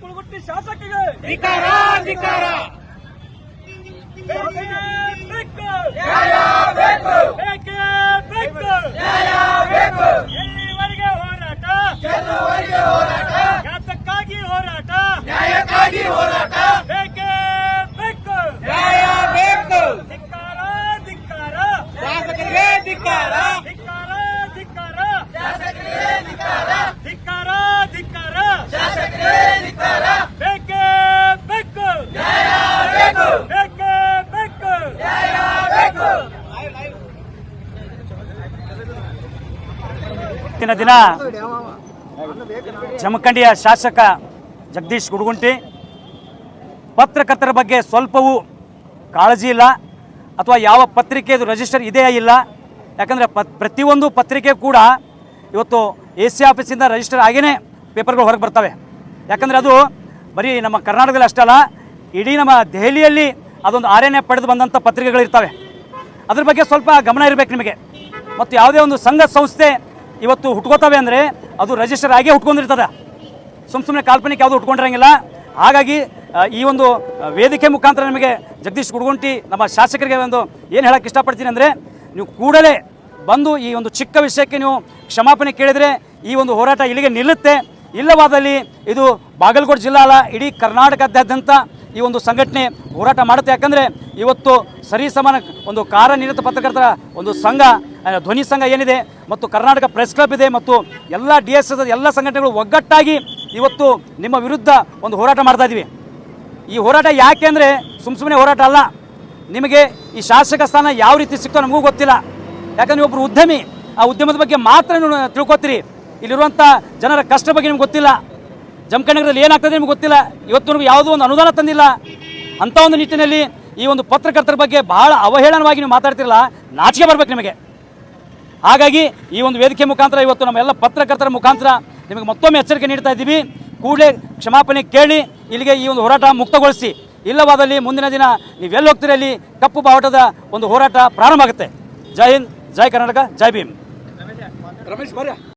ಕುಳಗುಟ್ಟಿ ಹೋರಾಟ? ನ್ಯಾಯಕ್ಕಾಗಿ ಹೋರಾಟ. ಇವತ್ತಿನ ದಿನ ಜಮಖಂಡಿಯ ಶಾಸಕ ಜಗದೀಶ್ ಗುಡುಗುಂಟಿ, ಪತ್ರಕರ್ತರ ಬಗ್ಗೆ ಸ್ವಲ್ಪವೂ ಕಾಳಜಿ ಇಲ್ಲ, ಅಥವಾ ಯಾವ ಪತ್ರಿಕೆದು ರಿಜಿಸ್ಟರ್ ಇದೆಯೇ ಇಲ್ಲ. ಯಾಕಂದರೆ ಪತ್, ಪ್ರತಿಯೊಂದು ಪತ್ರಿಕೆ ಕೂಡ ಇವತ್ತು ಎ ಸಿ ಆಫೀಸಿಂದ ರಿಜಿಸ್ಟರ್ ಆಗಿಯೇ ಪೇಪರ್ಗಳು ಹೊರಗೆ ಬರ್ತವೆ. ಯಾಕಂದರೆ ಅದು ಬರೀ ನಮ್ಮ ಕರ್ನಾಟಕದಲ್ಲಿ ಅಷ್ಟಲ್ಲ ಇಡೀ ನಮ್ಮ ದೆಹಲಿಯಲ್ಲಿ ಅದೊಂದು ಆರ್ ಎನ್ ಎ ಪಡೆದು ಬಂದಂಥ ಪತ್ರಿಕೆಗಳಿರ್ತವೆ. ಅದ್ರ ಬಗ್ಗೆ ಸ್ವಲ್ಪ ಗಮನ ಇರಬೇಕು ನಿಮಗೆ. ಮತ್ತು ಯಾವುದೇ ಒಂದು ಸಂಘ ಸಂಸ್ಥೆ ಇವತ್ತು ಹುಟ್ಕೋತವೆ ಅಂದರೆ ಅದು ರಿಜಿಸ್ಟರ್ ಆಗೇ ಹುಟ್ಕೊಂಡಿರ್ತದೆ. ಸುಮ್ಮ ಸುಮ್ಮನೆ ಕಾಲ್ಪನಿಕ ಯಾವುದು ಹುಟ್ಕೊಂಡಿರಂಗಿಲ್ಲ. ಹಾಗಾಗಿ ಈ ಒಂದು ವೇದಿಕೆ ಮುಖಾಂತರ ನಿಮಗೆ ಜಗದೀಶ್ ಗುಡ್ಗುಂಟಿ, ನಮ್ಮ ಶಾಸಕರಿಗೆ ಒಂದು ಏನು ಹೇಳಕ್ಕೆ ಇಷ್ಟಪಡ್ತೀನಿ ಅಂದರೆ, ನೀವು ಕೂಡಲೇ ಬಂದು ಈ ಒಂದು ಚಿಕ್ಕ ವಿಷಯಕ್ಕೆ ನೀವು ಕ್ಷಮಾಪಣೆ ಕೇಳಿದರೆ ಈ ಒಂದು ಹೋರಾಟ ಇಲ್ಲಿಗೆ ನಿಲ್ಲುತ್ತೆ. ಇಲ್ಲವಾದಲ್ಲಿ ಇದು ಬಾಗಲಕೋಟೆ ಜಿಲ್ಲಾ ಅಲ್ಲ, ಇಡೀ ಕರ್ನಾಟಕದಾದ್ಯಂತ ಈ ಒಂದು ಸಂಘಟನೆ ಹೋರಾಟ ಮಾಡುತ್ತೆ. ಯಾಕಂದರೆ, ಇವತ್ತು ಸರಿ ಸಮಾನ ಒಂದು ಕಾರ್ಯನಿರತ ಪತ್ರಕರ್ತರ ಒಂದು ಸಂಘ ಧ್ವನಿ ಸಂಘ ಏನಿದೆ ಮತ್ತು ಕರ್ನಾಟಕ ಪ್ರೆಸ್ ಕ್ಲಬ್ ಇದೆ ಮತ್ತು ಎಲ್ಲ ಡಿ ಎಸ್ ಎಸ್ ಎಲ್ಲ ಸಂಘಟನೆಗಳು ಒಗ್ಗಟ್ಟಾಗಿ ಇವತ್ತು ನಿಮ್ಮ ವಿರುದ್ಧ ಒಂದು ಹೋರಾಟ ಮಾಡ್ತಾ ಇದ್ದೀವಿ. ಈ ಹೋರಾಟ ಯಾಕೆ ಅಂದರೆ ಸುಮ್ಮ ಸುಮ್ಮನೆ ಹೋರಾಟ ಅಲ್ಲ. ನಿಮಗೆ ಈ ಶಾಸಕ ಸ್ಥಾನ ಯಾವ ರೀತಿ ಸಿಕ್ತೋ ನಮಗೂ ಗೊತ್ತಿಲ್ಲ. ಯಾಕಂದ್ರೆ ಒಬ್ಬರು ಉದ್ಯಮಿ, ಆ ಉದ್ಯಮದ ಬಗ್ಗೆ ಮಾತ್ರ ನೀವು ತಿಳ್ಕೊತೀರಿ. ಇಲ್ಲಿರುವಂಥ ಜನರ ಕಷ್ಟ ಬಗ್ಗೆ ನಿಮ್ಗೆ ಗೊತ್ತಿಲ್ಲ. ಜಮ್ಮಕನಗರದಲ್ಲಿ ಏನಾಗ್ತದೆ ನಿಮ್ಗೆ ಗೊತ್ತಿಲ್ಲ. ಇವತ್ತು ಯಾವುದೋ ಒಂದು ಅನುದಾನ ತಂದಿಲ್ಲ. ಅಂಥ ಒಂದು ನಿಟ್ಟಿನಲ್ಲಿ ಈ ಒಂದು ಪತ್ರಕರ್ತರ ಬಗ್ಗೆ ಬಹಳ ಅವಹೇಳನವಾಗಿ ನೀವು ಮಾತಾಡ್ತಿರಲ್ಲ. ನಾಚಿಕೆ ಬರಬೇಕು ನಿಮಗೆ. ಹಾಗಾಗಿ ಈ ಒಂದು ವೇದಿಕೆ ಮುಖಾಂತರ ಇವತ್ತು ನಮ್ಮ ಎಲ್ಲ ಪತ್ರಕರ್ತರ ಮುಖಾಂತರ ನಿಮಗೆ ಮತ್ತೊಮ್ಮೆ ಎಚ್ಚರಿಕೆ ನೀಡ್ತಾ ಇದ್ದೀವಿ. ಕೂಡಲೇ ಕ್ಷಮಾಪಣೆ ಕೇಳಿ ಇಲ್ಲಿಗೆ ಈ ಒಂದು ಹೋರಾಟ ಮುಕ್ತಗೊಳಿಸಿ. ಇಲ್ಲವಾದಲ್ಲಿ ಮುಂದಿನ ದಿನ ನೀವೆಲ್ಲಿ ಹೋಗ್ತೀರಿ ಅಲ್ಲಿ? ಕಪ್ಪು ಬಾವುಟದ ಒಂದು ಹೋರಾಟ ಪ್ರಾರಂಭ ಆಗುತ್ತೆ. ಜೈ ಹಿಂದ್, ಜೈ ಕರ್ನಾಟಕ, ಜೈ ಭೀಮ್. ರಮೇಶ್